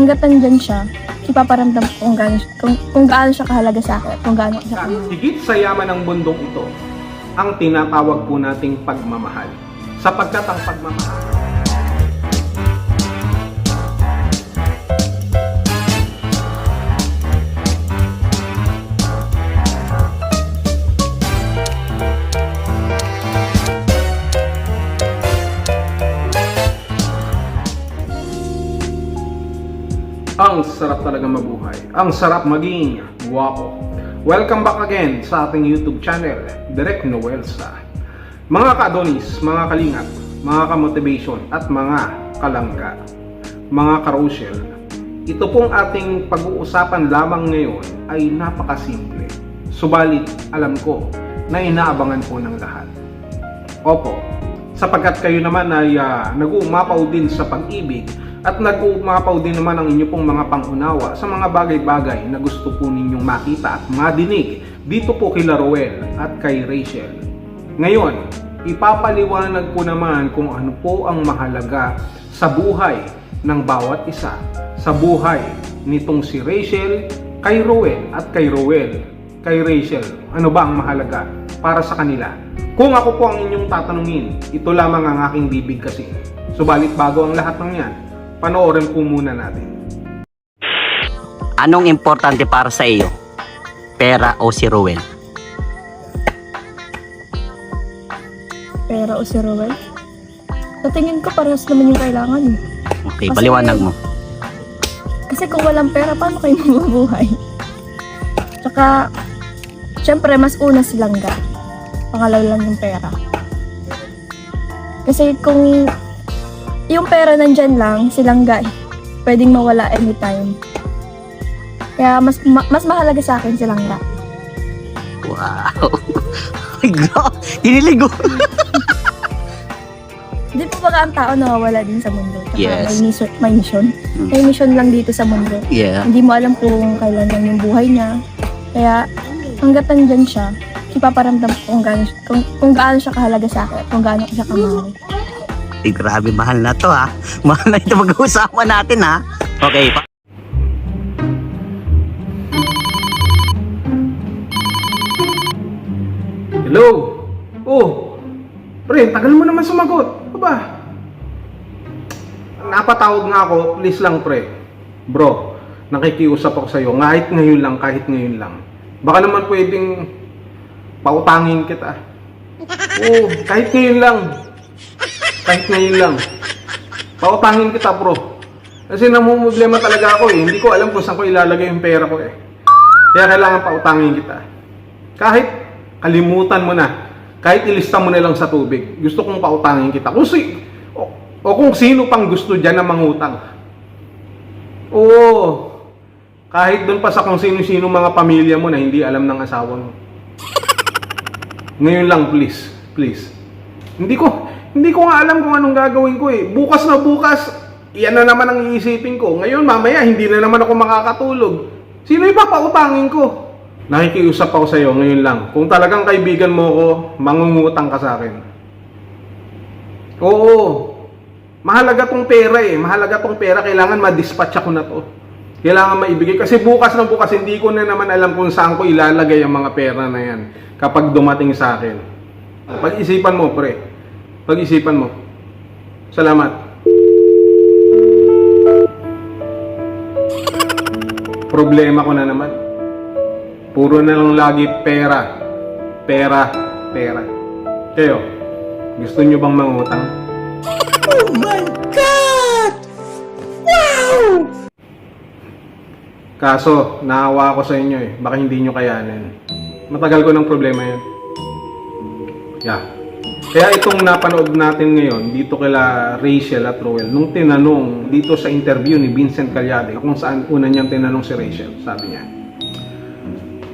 hanggat nandyan siya, ipaparamdam ko kung gaano, kung, kung gaano siya kahalaga sa akin, kung gaano siya kamahal. Higit sa yaman ng bundok ito, ang tinatawag po nating pagmamahal. Sapagkat ang pagmamahal Ang sarap talaga mabuhay. Ang sarap maging guwapo. Welcome back again sa ating YouTube channel, Direk Noelsa. Mga ka-adonis, mga kalingat, mga ka-motivation at mga kalangga, mga karusyel, ito pong ating pag-uusapan lamang ngayon ay napakasimple. Subalit, alam ko na inaabangan po ng lahat. Opo, sapagkat kayo naman ay ah, nag-uumapaw din sa pag-ibig at nag-uumapaw din naman ang inyo pong mga pangunawa sa mga bagay-bagay na gusto po ninyong makita at madinig dito po kila Roel at kay Rachel. Ngayon, ipapaliwanag ko naman kung ano po ang mahalaga sa buhay ng bawat isa. Sa buhay nitong si Rachel, kay Roel at kay Roel, kay Rachel. Ano ba ang mahalaga para sa kanila? Kung ako po ang inyong tatanungin, ito lamang ang aking bibig kasi. Subalit bago ang lahat ng yan, panoorin po muna natin. Anong importante para sa iyo? Pera o si Ruel? Pera o si Roel? Sa tingin ko, parehas naman yung kailangan eh. Okay, Kasi- paliwanag mo. Kasi kung walang pera, paano kayo mabubuhay? Tsaka, syempre, mas una si Langga. Pangalaw lang yung pera. Kasi kung yung pera nandyan lang, si Langga, eh, pwedeng mawala anytime. Kaya mas ma- mas mahalaga sa akin si Langga. Wow. Dinilig ko. Di pa ba ang tao nawawala din sa mundo? Tsaka Yes. may mission, may mission. Mm. May mission lang dito sa mundo. Yeah. Hindi mo alam kung kailan lang yung buhay niya. Kaya hanggat nandyan siya, ipaparamdam ko kung gaano, kung, kung gaano siya kahalaga sa akin, kung gaano ko siya kamahal. Ay, grabe, mahal na to ha. Mahal na ito mag-uusapan natin ha. Okay, pa- Hello? Oh, pre, tagal mo naman sumagot. Aba, napatawag nga ako, please lang pre. Bro, nakikiusap ako sa'yo, kahit ngayon lang, kahit ngayon lang. Baka naman pwedeng pautangin kita. Oo, kahit ngayon lang. Kahit ngayon lang. Pautangin kita bro. Kasi namumblema talaga ako eh. Hindi ko alam kung saan ko ilalagay yung pera ko eh. Kaya kailangan pautangin kita. Kahit kalimutan mo na. Kahit ilista mo na lang sa tubig. Gusto kong pautangin kita. Kung si, o, o kung sino pang gusto dyan na mangutang. Oo. Kahit doon pa sa kung sino-sino mga pamilya mo na hindi alam ng asawa mo. Ngayon lang, please. Please. Hindi ko, hindi ko nga alam kung anong gagawin ko eh. Bukas na bukas, yan na naman ang iisipin ko. Ngayon, mamaya, hindi na naman ako makakatulog. Sino ipapautangin ko? Nakikiusap ako sa'yo ngayon lang. Kung talagang kaibigan mo ko, mangungutang ka sa akin. Oo. Mahalaga tong pera eh. Mahalaga tong pera. Kailangan ma-dispatch ako na to. Kailangan maibigay. Kasi bukas na bukas, hindi ko na naman alam kung saan ko ilalagay ang mga pera na yan kapag dumating sa akin. Pag-isipan mo, pre. Pag-isipan mo. Salamat. Problema ko na naman. Puro na lang lagi pera. Pera. Pera. Kayo, gusto nyo bang mangutang? Kaso, naawa ako sa inyo eh. Baka hindi nyo kayanin. Matagal ko ng problema yan. Yeah. Kaya itong napanood natin ngayon dito kila Rachel at Roel, nung tinanong dito sa interview ni Vincent Calyade, kung saan una niyang tinanong si Rachel, sabi niya,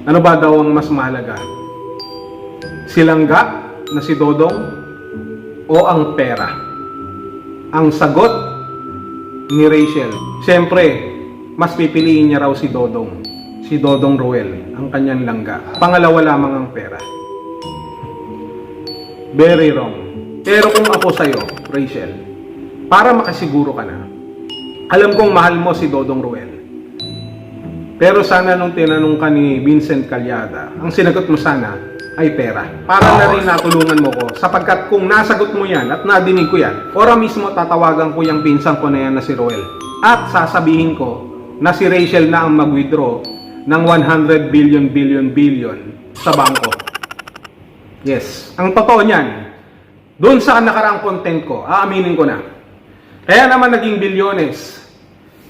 ano ba daw ang mas mahalaga? Silangga na si Dodong o ang pera? Ang sagot ni Rachel, siyempre, mas pipiliin niya raw si Dodong. Si Dodong Roel, ang kanyang langga. Pangalawa lamang ang pera. Very wrong. Pero kung ako sa'yo, Rachel, para makasiguro ka na, Alam kong mahal mo si Dodong Ruel. Pero sana nung tinanong ka ni Vincent Calyada, ang sinagot mo sana ay pera. Para na rin natulungan mo ko sapagkat kung nasagot mo yan at nadinig ko yan, ora mismo tatawagan ko yung pinsan ko na yan na si Ruel. At sasabihin ko na si Rachel na ang mag-withdraw ng 100 billion billion billion sa bangko. Yes, ang totoo niyan, doon sa nakaraang content ko, aaminin ko na. Kaya naman naging bilyones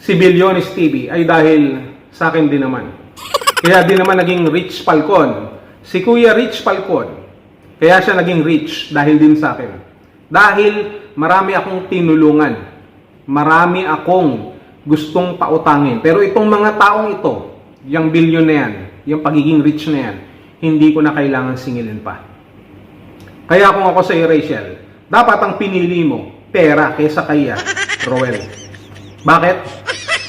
si Bilyones TV ay dahil sa akin din naman. Kaya din naman naging Rich Falcon. Si Kuya Rich Falcon, kaya siya naging rich dahil din sa akin. Dahil marami akong tinulungan. Marami akong gustong pautangin. Pero itong mga taong ito, yung bilyon na yan, yung pagiging rich na yan, hindi ko na kailangan singilin pa. Kaya kung ako sa Rachel, dapat ang pinili mo, pera kaysa kay ah, Roel. Bakit?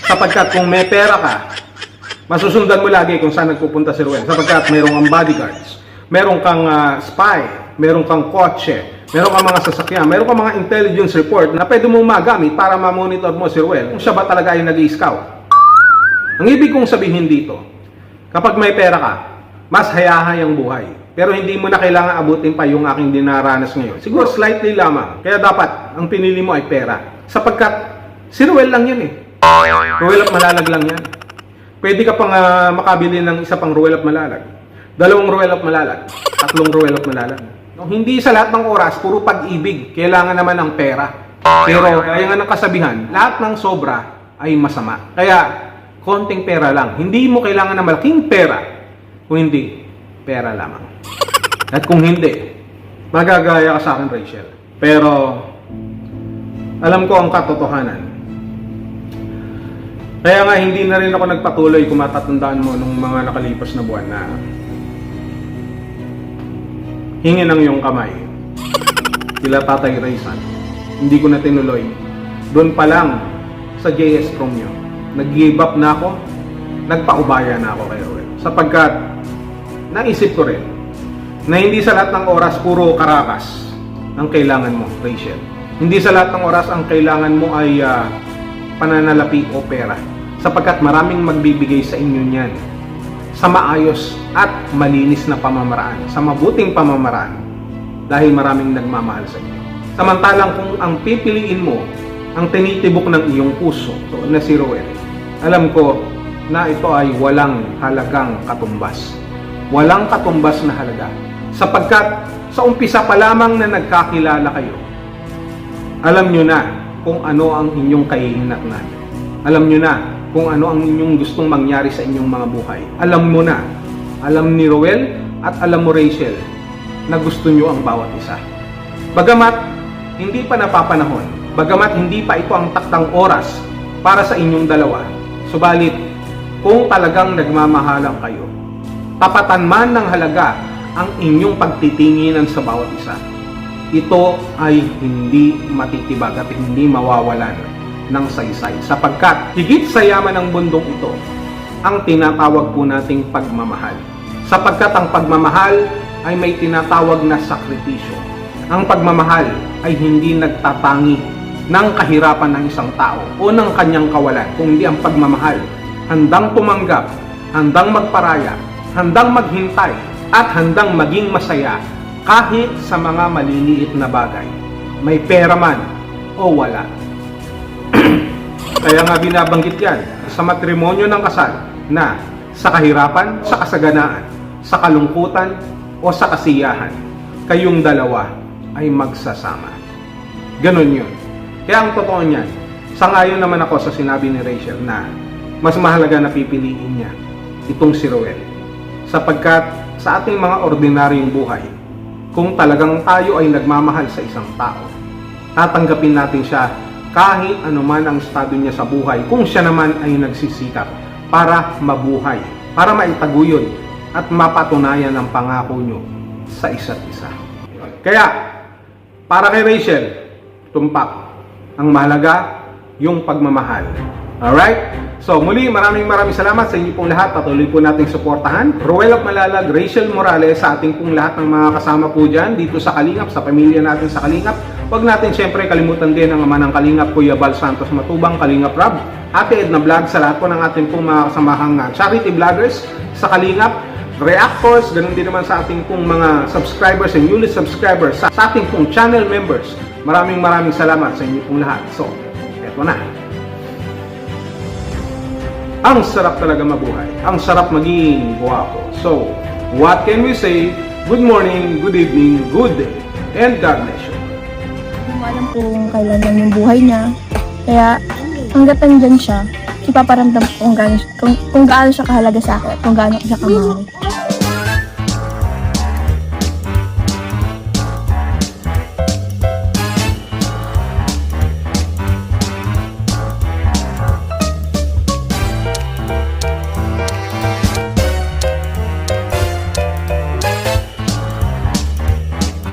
Sapagkat kung may pera ka, masusundan mo lagi kung saan nagpupunta si Ruel. Sapagkat mayroong kang bodyguards, mayroong kang ah, spy, mayroong kang kotse, mayroong kang mga sasakyan, mayroong kang mga intelligence report na pwede mong magamit para ma-monitor mo si Ruel kung siya ba talaga ay nag-scout. Ang ibig kong sabihin dito, kapag may pera ka, mas hayahay ang buhay. Pero hindi mo na kailangan abutin pa yung aking dinaranas ngayon. Siguro slightly lamang. Kaya dapat, ang pinili mo ay pera. Sapagkat, si Ruel lang yan eh. Ruel at malalag lang yan. Pwede ka pang ah, makabili ng isa pang Ruel at malalag. Dalawang Ruel at malalag. Tatlong Ruel at malalag. No, hindi sa lahat ng oras, puro pag-ibig. Kailangan naman ng pera. Pero, kaya nga ng kasabihan, lahat ng sobra ay masama. Kaya, konting pera lang. Hindi mo kailangan ng malaking pera. Kung hindi, pera lamang. At kung hindi, magagaya ka sa akin, Rachel. Pero, alam ko ang katotohanan. Kaya nga hindi na rin ako nagpatuloy kung matatandaan mo nung mga nakalipas na buwan na hingin ang iyong kamay. Kila Tatay Raysan. Hindi ko na tinuloy. Doon pa lang sa JS Romeo. Nag-give up na ako. Nagpaubaya na ako kay Roel. Sapagkat naisip ko rin na hindi sa lahat ng oras puro karakas ang kailangan mo, Rachel. Hindi sa lahat ng oras ang kailangan mo ay ah, pananalapi o pera. Sapagkat maraming magbibigay sa inyo niyan sa maayos at malinis na pamamaraan, sa mabuting pamamaraan dahil maraming nagmamahal sa inyo. Samantalang kung ang pipiliin mo ang tinitibok ng iyong puso so, na si Roel, alam ko na ito ay walang halagang katumbas. Walang katumbas na halaga. Sapagkat sa umpisa pa lamang na nagkakilala kayo, alam nyo na kung ano ang inyong kahihinatnan. Alam nyo na kung ano ang inyong gustong mangyari sa inyong mga buhay. Alam mo na, alam ni Roel at alam mo Rachel na gusto nyo ang bawat isa. Bagamat hindi pa napapanahon, bagamat hindi pa ito ang taktang oras para sa inyong dalawa, subalit kung talagang nagmamahalan kayo, tapatan man ng halaga ang inyong pagtitinginan sa bawat isa. Ito ay hindi matitibag at hindi mawawalan ng saysay sapagkat higit sa yaman ng bundok ito ang tinatawag po nating pagmamahal. Sapagkat ang pagmamahal ay may tinatawag na sakripisyo. Ang pagmamahal ay hindi nagtatangi ng kahirapan ng isang tao o ng kanyang kawalan, kung hindi ang pagmamahal handang tumanggap, handang magparaya, handang maghintay, at handang maging masaya kahit sa mga maliliit na bagay. May pera man o wala. Kaya nga binabanggit yan sa matrimonyo ng kasal na sa kahirapan, sa kasaganaan, sa kalungkutan, o sa kasiyahan, kayong dalawa ay magsasama. Ganon yun. Kaya ang totoo niyan, sangayon naman ako sa sinabi ni Rachel na mas mahalaga na pipiliin niya itong si Roel. Sapagkat sa ating mga ordinaryong buhay, kung talagang tayo ay nagmamahal sa isang tao, tatanggapin natin siya kahit anuman ang estado niya sa buhay kung siya naman ay nagsisikap para mabuhay, para maitaguyod at mapatunayan ang pangako nyo sa isa't isa. Kaya, para kay Rachel, tumpak. Ang mahalaga, yung pagmamahal. Alright? So, muli, maraming maraming salamat sa inyo pong lahat. Patuloy po nating suportahan. Ruel of Malalag, Rachel Morales, sa ating pong lahat ng mga kasama po dyan dito sa Kalingap, sa pamilya natin sa Kalingap. Huwag natin siyempre kalimutan din ang ama ng Kalingap Kuya Bal Santos Matubang, Kalingap Rab, Ate Edna Vlog sa lahat po ng ating pong mga kasamahang uh, charity vloggers sa Kalingap, reactors, ganun din naman sa ating pong mga subscribers and newly subscribers sa, sa ating pong channel members. Maraming maraming salamat sa inyo pong lahat. So, eto na. Ang sarap talaga mabuhay. Ang sarap maging guwapo. So, what can we say? Good morning, good evening, good day, and God bless you. Hindi mo alam kung kailan lang yung buhay niya. Kaya, hanggat nandyan siya, ipaparamdam kung gaano, kung, kung gaano siya kahalaga sa akin kung gaano siya kamahal.